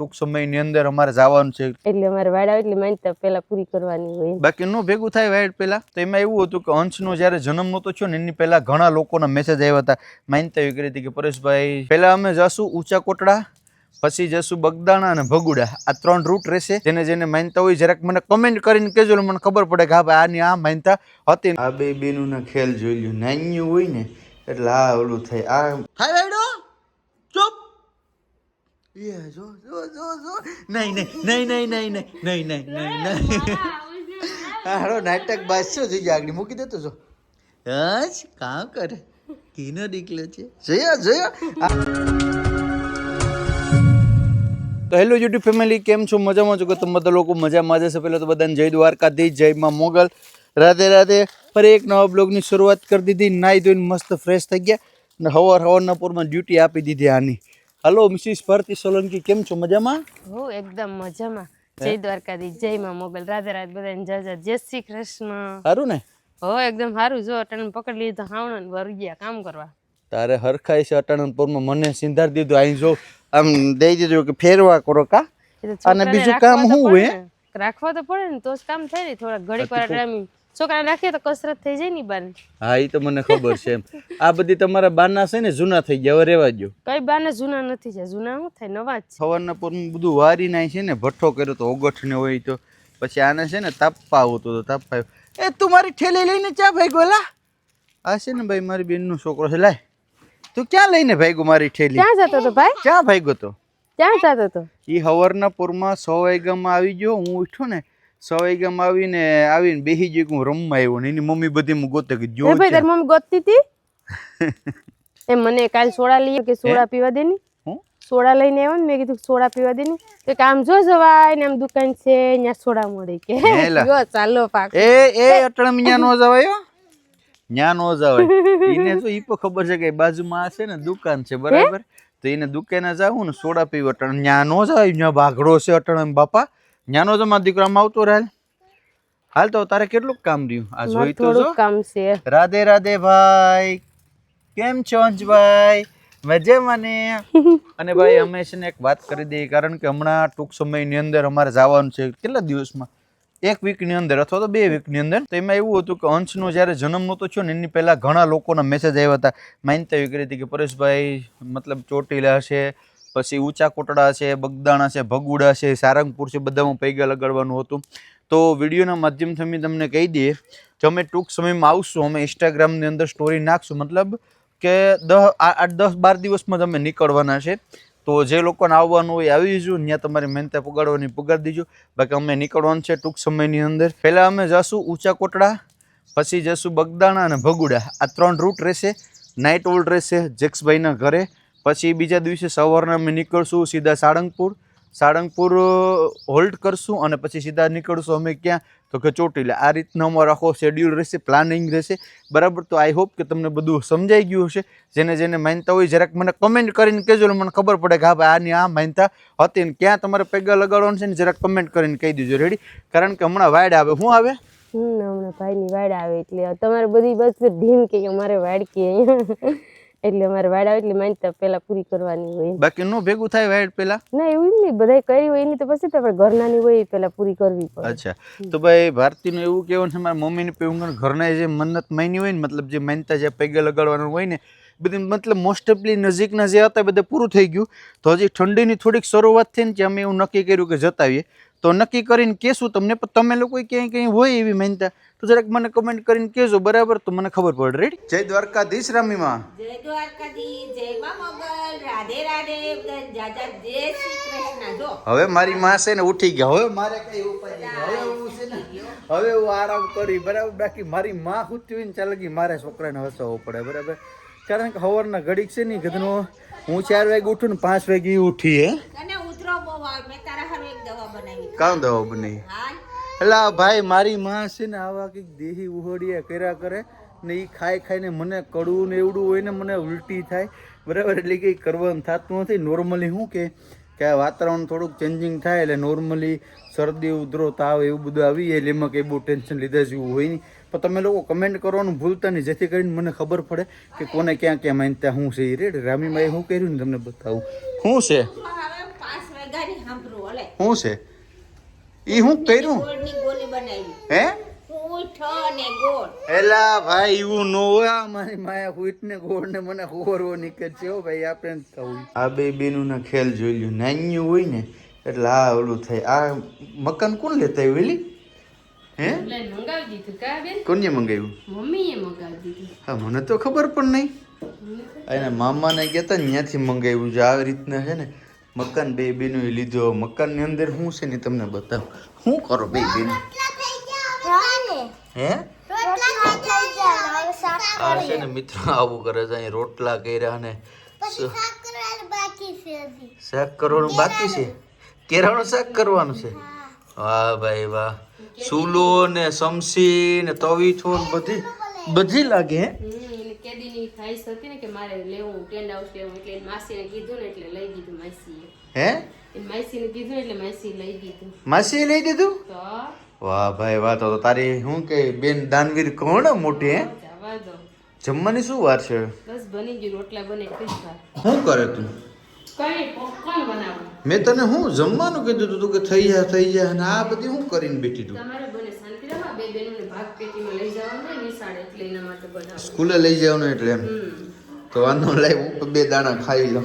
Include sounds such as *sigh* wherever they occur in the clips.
ટૂંક સમયની અંદર અમારે જવાનું છે. એટલે અમારે વાડા એટલે માનતા પેલા પૂરી કરવાની હોય બાકી નો ભેગું થાય વાઇડ પહેલા. તો એમાં એવું હતું કે અંશનો જ્યારે જન્મ નહોતો થયો ને એની પહેલા ઘણા લોકોના મેસેજ આવ્યા હતા. માનતા એવી કરી હતી કે પરેશભાઈ પહેલા અમે જશું ઊંચા કોટડા પછી જશું બગદાણા અને ભગુડા. આ ત્રણ રૂટ રહેશે. જેને જેને માનતા હોય જરાક મને કમેન્ટ કરીને કહેજો ને મને ખબર પડે કે હા ભાઈ આની આ માનતા હતી. આ બે બેનું ખેલ જોઈ લ્યો. નાન્યું હોય ને એટલે આ ઓલું થાય. આ હાય એ જો જો જો જો નહીં નહીં નહીં નહીં નહીં નહીં નહીં નહીં નહીં *laughs* હારો નાટક શું થઈ ગયા આગળ મૂકી દેતો છો હજ કામ કરે. કીનો નીકળ્યો છે. જોયા જોયા. તો હેલો યુટ્યુબ ફેમિલી કેમ છો? મજામાં છો? કે તમે બધા લોકો મજામાં જશે પહેલાં તો બધાને જય દ્વારકાધીશ જય માં મોગલ. રાધે રાધે. ફરી એક નવા બ્લોગની શરૂઆત કરી દીધી. નાહી ધોઈને મસ્ત ફ્રેશ થઈ ગયા. અને હવાર હવારના પોરમાં ડ્યુટી આપી દીધી આની. હલો મિસિસ ભારતી સોલંકી કેમ છો? મજામાં? હું એકદમ મજામાં. જય દ્વારકાધી જય માં રાધે રાધે બધાને જય જય. જય શ્રી કૃષ્ણ. સારું ને? હો એકદમ સારું જો અટાણન પકડી લીધો હાવણન વર ગયા કામ કરવા. તારે હરખાઈ છે અટાણનપુરમાં મને સિંધાર દીધું. અહીં જો આમ દઈ દીધું કે ફેરવા કરો કા? અને બીજું કામ શું પડે રાખવા તો પડે ને તો જ કામ થાય ને. થોડા ઘડીક વાર ટાઈમ નાખીએ રાખીએ તો કસરત થઈ જાય ને બાને. હા એ તો મને ખબર છે એમ. આ બધી તમારા બાના છે ને જૂના થઈ ગયા હવે રેવા દો કઈ બાને જૂના નથી છે જૂના શું થાય નવા જ સવારના પોરમાં બધું વારી નાય છે ને ભઠ્ઠો કર્યો તો ઓગઠ ને હોય તો. પછી આને છે ને તાપવા આવતો તો તાપવા એ તું મારી ઠેલી લઈને ચા ભાઈ ગોલા આ છે ને ભાઈ મારી બેનનો છોકરો છે લાય. તું ક્યાં લઈને ભાગ્યો મારી ઠેલી? ક્યાં જતો તો ભાઈ? ક્યાં ભાગ્યો તો? ક્યાં જતો તો એ હવારના પૂરમાં સો વાગ્યામાં આવી ગયો હું ઉઠ્યો ને સો વાગ્યામાં આવીને આવીને બેસી ગયો કે હું રમવા આવ્યો ને એની મમ્મી બધી હું ગોતે કે જો ભાઈ તારી મમ્મી ગોતતી હતી? *laughs* એ મને કાલ સોડા લઈ કે સોડા પીવા દે ની સોડા લઈને આવ્યો ને મેં કીધું સોડા પીવા દે ની કે કામ જો જવાય ને આમ દુકાન છે ત્યાં સોડા મળે કે. જો ચાલો પાક. એ એ અટણમ ન્યા નો જવાય. ન્યા નો જવાય. એને તો ઈ ખબર છે કે બાજુમાં છે ને દુકાન છે બરાબર? તો એને દુકાને જાવું ને સોડા પીવા અટણ. ન્યા નો જવાય ન્યા ભાગડો છે અટણમ બાપા. ન્યા નો જમા દીકરામાં આવતો રહે. હાલ તો તારે કેટલું કામ રહ્યું? આ જોઈ તો જો. કામ છે. રાધે રાધે ભાઈ. કેમ છો અંશભાઈ મજે ને *laughs* અને ભાઈ અમે છે ને એક વાત કરી દઈએ કારણ કે હમણાં ટૂંક સમયની અંદર અમારે જવાનું છે. કેટલા દિવસમાં? એક વીકની અંદર અથવા તો બે વીકની અંદર. તો એમાં એવું હતું કે અંશનો જ્યારે જન્મ નહોતો થયો ને એની પહેલાં ઘણા લોકોના મેસેજ આવ્યા હતા. માનતા એવી કરી હતી કે પરેશભાઈ મતલબ ચોટીલા છે. પછી ઊંચા કોટડા છે, બગદાણા છે, ભગુડા છે, સારંગપુર છે, બધામાં પૈગા લગાડવાનું હતું. તો વિડીયોના માધ્યમથી અમે તમને કહી દઈએ, જો અમે ટૂંક સમયમાં આવશું, અમે ઇન્સ્ટાગ્રામની અંદર સ્ટોરી નાખશું, મતલબ કે દસ આઠ, દસ, બાર દિવસમાં તમે નીકળવાના છે. તો જે લોકોને આવવાનું હોય આવી જજો, ત્યાં તમારી મહેનતે પગાડવાની પગાર દીજો. બાકી અમે નીકળવાનું છે ટૂંક સમયની અંદર. પહેલાં અમે જશું ઊંચા કોટડા, પછી જશું બગદાણા અને ભગુડા. આ ત્રણ રૂટ રહેશે. નાઇટ ઓલ્ડ રહેશે, જેક્સભાઈના ઘરે. પછી બીજા દિવસે સવારના અમે નીકળશું સીધા સાળંગપુર. સાળંગપુર હોલ્ડ કરશું અને પછી સીધા નીકળશું અમે ક્યાં? તો કે ચોટીલા. આ રીતનો અમારો આખો શેડ્યુલ રહેશે પ્લાનિંગ રહેશે. બરાબર? તો આઈ હોપ કે તમને બધું સમજાઈ ગયું હશે. જેને જેને માનતા હોય, જરાક મને કમેન્ટ કરીને કહેજો ને મને ખબર પડે કે હા ભાઈ, આની આ માનતા હતી ને ક્યાં તમારે પૈગા લગાડવાનું છે ને જરાક કમેન્ટ કરીને કહી દેજો. રેડી કારણ કે હમણાં વાડ આવે. શું આવે? હમ, હમણાં ભાઈની વાડ આવે એટલે તમારે બધી બસ ઢીમ કે અમારે વાડ કે એટલે અમારે વાડા એટલે માનતા પેલા પૂરી કરવાની હોય. બાકી નો ભેગું થાય વાડ પેલા? ના એવું નહીં. બધાય કરી હોય એની તો પછી તો આપણે ઘરનાની હોય એ પેલા પૂરી કરવી પડે. અચ્છા. તો ભાઈ ભારતીનું એવું કહેવાનું છે મારા મમ્મીને પેવું ઘરના જે મન્નત માની હોય ને મતલબ જે માનતા જે પૈગા લગાડવાનું હોય ને બધી મતલબ મોસ્ટલી નજીકના જે હતા બધા પૂરું થઈ ગયું. તો હજી ઠંડીની થોડીક શરૂઆત થઈ ને કે અમે એવું નક્કી કર્યું કે જતાવીએ તો નક્કી કરીને કહેશું તમને પણ તમે લોકો ક્યાંય ક્યાંય હોય એવી માનતા? તો જરાક મને કમેન્ટ કરીને કહેજો બરાબર? તો મને ખબર પડે રેડી જય દ્વારકાધીશ રામીમાં. જય દ્વારકાધીશ જય માં મોગલ રાધે રાધે જાજા જય શ્રી કૃષ્ણ. જો. હવે મારી માં છે ને ઉઠી ગયા. હવે મારે કઈ ઉપાય નહીં. હવે હું છે ને હવે હું આરામ કરી બરાબર? બાકી મારી માં સુતી હોય ને ચાલે કે મારે છોકરાને હસાવવો પડે બરાબર? કારણ કે સવારના ઘડીક છે ને ગધનો હું ચાર વાગે ઉઠું ને પાંચ વાગે ઉઠી હે તને ઉતરો બહુ આવે. મેં તારા હારું એક દવા બનાવી. એટલે ભાઈ મારી માં છે ને આવા કંઈક દેહી ઉહડિયા કર્યા કરે ને એ ખાઈ ખાઈને મને કડવું ને એવડું હોય ને મને ઉલટી થાય. બરાબર? એટલે કંઈ કરવાનું થતું નથી. નોર્મલી શું કે કે આ વાતાવરણ થોડુંક ચેન્જિંગ થાય એટલે નોર્મલી શરદી ઉધરો તાવ એવું બધું આવી એટલે એમાં કંઈ બહુ ટેન્શન લીધા જેવું હોય નહીં. પણ તમે લોકો કમેન્ટ કરવાનું ભૂલતા નહીં જેથી કરીને મને ખબર પડે કે કોને ક્યાં ક્યાં માનતા શું છે એ રેડ રામીમાં એ શું કર્યું ને તમને બતાવું? શું છે? શું છે? ઈ હું કર્યું? ગોળની હે? ઊઠ ને ગોળ. એલા ભાઈ એવું નો હોય. આ મારી માયા હુઈટ ને ગોળ ને મને હોરવો નીકળ છે. હો ભાઈ આપણે થવું આ બે બેનું ના ખેલ જોઈ લ્યો. નાન્યું હોય ને એટલે આ ઓલું થાય. આ મકાન કોણ લેતા આવ્યું વેલી હે? મંગાવી દીધું કા બેન? કોને મંગાવ્યું? મમ્મીએ મંગાવી દીધું. હા મને તો ખબર પણ નહીં. એના મામાને કહેતા ને ત્યાંથી મંગાવ્યું જે આવી રીતના છે ને મકાન બે બેનું લીધો. મકાનની અંદર શું છે ને તમને બતાવ. શું કરો બે બેન? હે? આ છે ને મિત્રો આવું કરે છે અહીં રોટલા કર્યા ને શાક કરવાનું બાકી છે કેરાનું. શાક કરવાનું છે? વાહ ભાઈ વાહ. સુલો ને સમસી ને તવીથો ને બધી બધી લાગે હે? કેદીની ખ્વાહિશ હતી ને કે મારે લેવું ટેન્ટ હાઉસ લેવું એટલે એની માસીને કીધું ને એટલે લઈ દીધું માસીએ. હે? એની માસીને કીધું એટલે માસી લઈ દીધું માસીએ લઈ દીધું? તો? વાહ ભાઈ વાહ તો તારી શું કે બેન દાનવીર કોણ મોટી હે? જમવાની શું વાર છે? બસ બની ગયું રોટલા બને શું કરે તું? કઈ પોપકોર્ન બનાવું. મેં તને શું જમવાનું કીધું તું કે થઈ જા થઈ જા અને આ બધી શું કરીને બેઠી તું તમારે બને શાંતિ રાખવા બે બેનોને ભાગ પેટીમાં લઈ જવાનું એટલે એના માટે બનાવું. સ્કૂલે લઈ જવાનું એટલે એમ. તો વાંધો હું બે દાણા ખાઈ લ્યો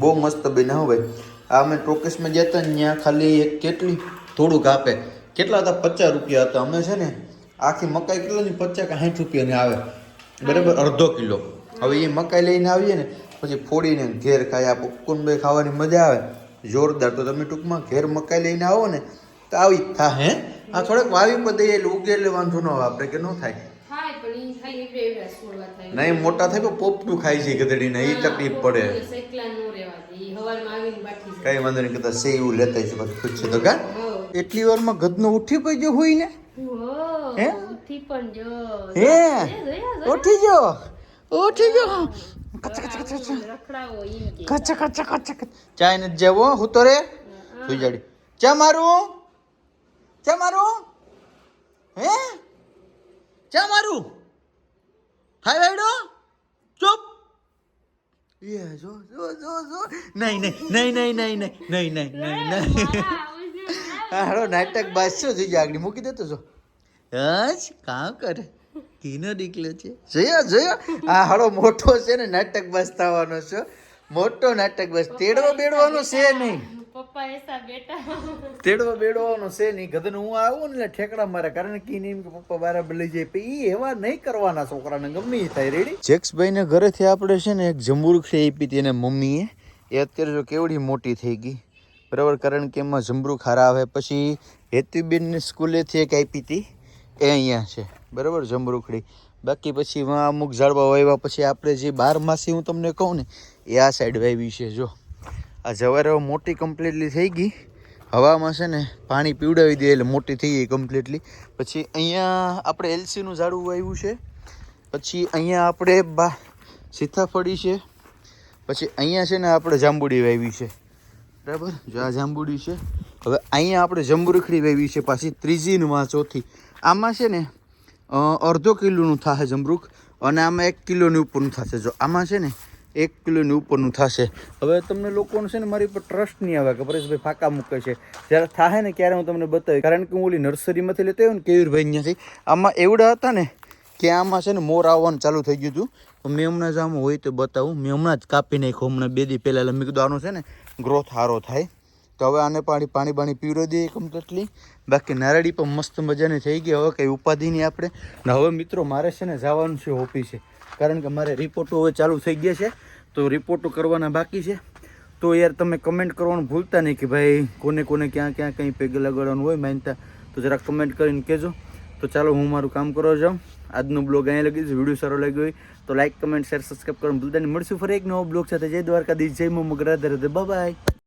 બહુ મસ્ત બનાવો ભાઈ. આ અમે ટોકેસમાં ગયા હતા ત્યાં ખાલી એક કેટલી? થોડુંક આપે. કેટલા હતા? પચાસ રૂપિયા હતા. અમે છે ને આખી મકાઈ કિલોની પચાસ કે સાઠ રૂપિયાની આવે. બરાબર? અડધો કિલો. હવે એ મકાઈ લઈને આવીએ ને પછી ફોડીને ઘેર ખાઈ આ પોપકોર્ન બે ખાવાની મજા આવે. જોરદાર. તો તમે ટૂંકમાં ઘેર મકાઈ લઈને આવો ને તો આવી થા હે? આ થોડેક વાવી પર દઈએ એટલે વાંધો ન વાપરે કે ન થાય. નહીં મોટા થાય તો પોપટું ખાય છે ગધડીને એ તકલીફ પડે. કઈ વાંધો નહીં કદાચ સેવું લેતા છે પછી ખુશ છે તો કા? એટલી વારમાં ગધનો ઉઠી પડ્યો હોય ને? હે ઉઠી પણ જો હે? ઉઠી જો ઉઠી જો કચ્છ કચ્છ કચ્છ કચ્છ ચાય ને જવો હું તો રે. સુઈ જાડી. ચા મારું? ચા મારું? હે? ચા મારું? હાય ભાઈડો ચૂપ. એ જો જો જો જો. નહીં નહીં નહીં નહીં નહીં નહીં નહીં નહીં નહીં *laughs* હારો નાટક બાદ શું થઈ જાય? આગળ મૂકી દેતો છો હજ કાં કરે. કીનો નીકળ્યો છે. જોયો જોયો. આ હારો મોટો છે ને નાટક બસ થવાનો છે. મોટો નાટક બસ તેડવો બેડવાનો છે નહીં. પપ્પા એસા બેટા. તેડવો બેડવાનો છે નહીં ગધન હું આવું ને ઠેકડા મારે. કારણ કે ઈ કે પપ્પા બરાબર લઈ જાય. પણ ઈ એવા નહીં કરવાના છોકરાને ગમે ઈ થાય. રેડી જેક્સભાઈ ને ઘરેથી આપણે છે ને એક જંબુરખી આપી હતી એને મમ્મીએ. એ અત્યારે જો કેવડી મોટી થઈ ગઈ. બરાબર કારણ કે એમાં જંબરૂખ હારા આવે. પછી હેતુબેનની સ્કૂલેથી એક આપી હતી. એ અહીંયા છે. બરાબર જંબરુખડી બાકી પછી વાં અમુક ઝાડવા વાવ્યા પછી આપણે જે બાર માસી હું તમને કહું ને એ આ સાઈડ વાવી છે જો. આ જવારે હવે મોટી કમ્પ્લીટલી થઈ ગઈ. હવામાં છે ને પાણી પીવડાવી દે એટલે મોટી થઈ ગઈ કમ્પ્લીટલી પછી અહીંયા આપણે એલસીનું ઝાડું વાવ્યું છે. પછી અહીંયા આપણે બા સીતાફળી છે. પછી અહીંયા છે ને આપણે જાંબુડી વાવી છે. બરાબર? જો આ જાંબુડી છે. હવે અહીંયા આપણે જંબુરખડી વાવી છે પાછી ત્રીજીમાં ચોથી. આમાં છે ને અડધો કિલોનું થશે જમરૂખ અને આમાં એક કિલોની ઉપરનું થશે જો આમાં છે ને એક કિલોની ઉપરનું થશે. હવે તમને લોકોને છે ને મારી પર ટ્રસ્ટ નહીં આવે કે પરેશભાઈ ફાંકા મૂકે છે. જ્યારે થાય ને ત્યારે હું તમને બતાવી કારણ કે હું ઓલી નર્સરીમાંથી લેતો આવ્યો ને કેયુરભાઈ અહીંયાથી આમાં એવડા હતા ને કે આમાં છે ને મોર આવવાનું ચાલુ થઈ ગયું હતું. તો મેં હમણાં જ આમ હોય તો બતાવું. મેં હમણાં જ કાપી નાખ્યું. હમણાં બે દી પહેલાં મેં કીધું આનો છે ને ગ્રોથ સારો થાય. તો હવે આને પાણી પાણી પાણી પીવડાવી દઈએ કમ્પ્લીટલી બાકી નારળી પણ મસ્ત મજાની થઈ ગઈ. હવે કંઈ ઉપાધિ નહીં આપણે. ને હવે મિત્રો મારે છે ને જવાનું છે ઓફિસે. કારણ કે મારે રિપોર્ટો હવે ચાલુ થઈ ગયા છે. તો રિપોર્ટો કરવાના બાકી છે. તો યાર તમે કમેન્ટ કરવાનું ભૂલતા નહીં કે ભાઈ કોને કોને ક્યાં ક્યાં કંઈ પેગ લગાડવાનું હોય માનતા. તો જરાક કમેન્ટ કરીને કહેજો. તો ચાલો હું મારું કામ કરવા જાઉં. આજનો બ્લોગ અહીંયા લગી વીડિયો સારો લાગ્યો હોય તો લાઇક કમેન્ટ શેર સબસ્ક્રાઈબ કરવાનું ભૂલતા નહીં. મળશું ફરી એક નવો બ્લોગ સાથે. જય દ્વારકાધીશ, જય મોમગ રાધે રાધે. બાય